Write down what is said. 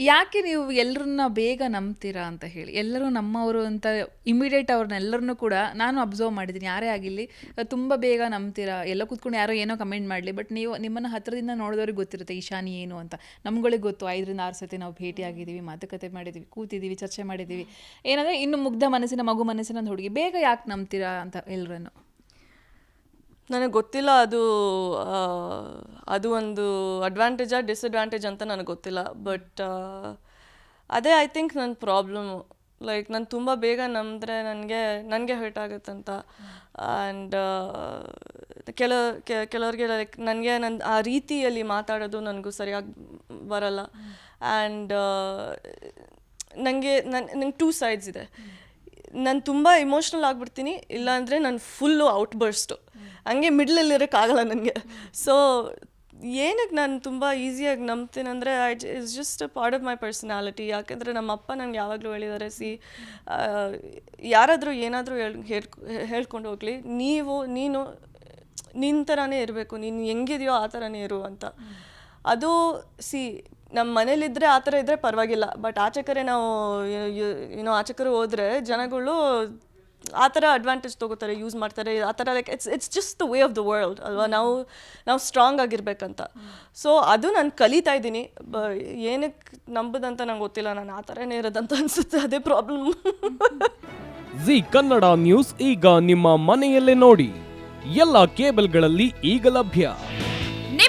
ಯಾಕೆ ನೀವು ಎಲ್ಲರನ್ನ ಬೇಗ ನಂಬ್ತೀರಾ ಅಂತ ಹೇಳಿ. ಎಲ್ಲರೂ ನಮ್ಮವರು ಅಂತ ಇಮಿಡಿಯೇಟ್ ಅವ್ರನ್ನೆಲ್ಲರನ್ನೂ ಕೂಡ ನಾನು ಅಬ್ಸರ್ವ್ ಮಾಡಿದ್ದೀನಿ. ಯಾರೇ ಆಗಿರಲಿ, ತುಂಬ ಬೇಗ ನಂಬ್ತೀರಾ? ಎಲ್ಲ ಕೂತ್ಕೊಂಡು ಯಾರೋ ಏನೋ ಕಮೆಂಟ್ ಮಾಡಲಿ ಬಟ್ ನೀವು ನಿಮ್ಮನ್ನು ಹತ್ರದಿಂದ ನೋಡಿದವ್ರಿಗೆ ಗೊತ್ತಿರುತ್ತೆ ಈಶಾನಿ ಏನು ಅಂತ. ನಮ್ಗಳಿಗೆ ಗೊತ್ತು, ಐದರಿಂದ ಆರು ಸತಿ ನಾವು ಭೇಟಿಯಾಗಿದ್ದೀವಿ, ಮಾತುಕತೆ ಮಾಡಿದ್ದೀವಿ, ಕೂತಿದ್ದೀವಿ, ಚರ್ಚೆ ಮಾಡಿದ್ದೀವಿ. ಏನಂದರೆ, ಇನ್ನು ಮುಗ್ಧ ಮನಸ್ಸಿನ, ಮಗು ಮನಸ್ಸಿನ ಒಂದು ಹುಡುಗಿ, ಬೇಗ ಯಾಕೆ ನಂಬ್ತೀರಾ ಅಂತ ಎಲ್ಲರನ್ನು ನನಗೆ ಗೊತ್ತಿಲ್ಲ ಅದು ಅದು ಒಂದು ಅಡ್ವಾಂಟೇಜಾ ಡಿಸ್ಅಡ್ವಾಂಟೇಜ್ ಅಂತ ನನಗೆ ಗೊತ್ತಿಲ್ಲ. ಬಟ್ ಅದೇ ಐ ಥಿಂಕ್ ನನ್ನ ಪ್ರಾಬ್ಲಮ್ಮು ಲೈಕ್ ನಾನು ತುಂಬ ಬೇಗ ನಂಬಿದ್ರೆ ನನಗೆ ನನಗೆ ಹರ್ಟ್ ಆಗುತ್ತಂತ. ಆ್ಯಂಡ್ ಕೆಲ ಕೆಲವ್ರಿಗೆ ಲೈಕ್ ನನಗೆ ನನ್ನ ಆ ರೀತಿಯಲ್ಲಿ ಮಾತಾಡೋದು ನನಗೂ ಸರಿಯಾಗಿ ಬರಲ್ಲ. ಆ್ಯಂಡ್ ನನಗೆ ನನ್ನ ನಂಗೆ ಟೂ ಸೈಡ್ಸ್ ಇದೆ. ನಾನು ತುಂಬ ಇಮೋಷ್ನಲ್ ಆಗಿಬಿಡ್ತೀನಿ, ಇಲ್ಲಾಂದರೆ ನಾನು ಫುಲ್ಲು ಔಟ್ ಬರ್ಸ್ಟು ಹಂಗೆ ಮಿಡ್ಲಲ್ಲಿ ಇರೋಕ್ಕಾಗಲ್ಲ ನನಗೆ. ಸೊ ಏನಕ್ಕೆ ನಾನು ತುಂಬ ಈಸಿಯಾಗಿ ನಂಬ್ತೀನಿ ಅಂದರೆ I it's just part of my personality ಯಾಕೆಂದರೆ ನಮ್ಮ ಅಪ್ಪ ನನಗೆ ಯಾವಾಗಲೂ ಹೇಳಿದ್ದಾರೆ ಸಿ ಯಾರಾದರೂ ಏನಾದರೂ ಹೇಳ್, ಹೇಳ್ಕೊ, ಹೇಳ್ಕೊಂಡು ಹೋಗಲಿ. ನೀವು, ನೀನು ನಿನ್ನ ಥರನೇ ಇರಬೇಕು. ನೀನು ಹೆಂಗಿದೆಯೋ ಆ ಥರನೇ ಇರು ಅಂತ. ಅದು, ಸಿ ನಮ್ಮ ಮನೇಲಿದ್ದರೆ ಆ ಥರ ಇದ್ದರೆ ಪರವಾಗಿಲ್ಲ. ಬಟ್ ಆಚೆ ಕಡೆ ನಾವು ಏನೋ ಆಚೆ ಕಡೆ ಹೋದರೆ ಜನಗಳು ಆ ಥರ ಅಡ್ವಾಂಟೇಜ್ ತೊಗೋತಾರೆ ಯೂಸ್ ಮಾಡ್ತಾರೆ, ಆ ಥರ like it's it's just the way of the world ಅಲ್ವಾ? ನಾವು ನಾವು ಸ್ಟ್ರಾಂಗ್ ಆಗಿರ್ಬೇಕಂತ. ಸೊ ಅದು ನಾನು ಕಲಿತಾ ಇದ್ದೀನಿ. ಬ ಏನಕ್ಕೆ ನಂಬುದಂತ ನಂಗೆ ಗೊತ್ತಿಲ್ಲ. ನಾನು ಆ ಥರನೇ ಇರೋದಂತ ಅನಿಸುತ್ತೆ. ಅದೇ ಪ್ರಾಬ್ಲಮ್ ಜಿ ಕನ್ನಡ ನ್ಯೂಸ್ ಈಗ ನಿಮ್ಮ ಮನೆಯಲ್ಲೇ ನೋಡಿ. ಎಲ್ಲ ಕೇಬಲ್ಗಳಲ್ಲಿ ಈಗ ಲಭ್ಯ.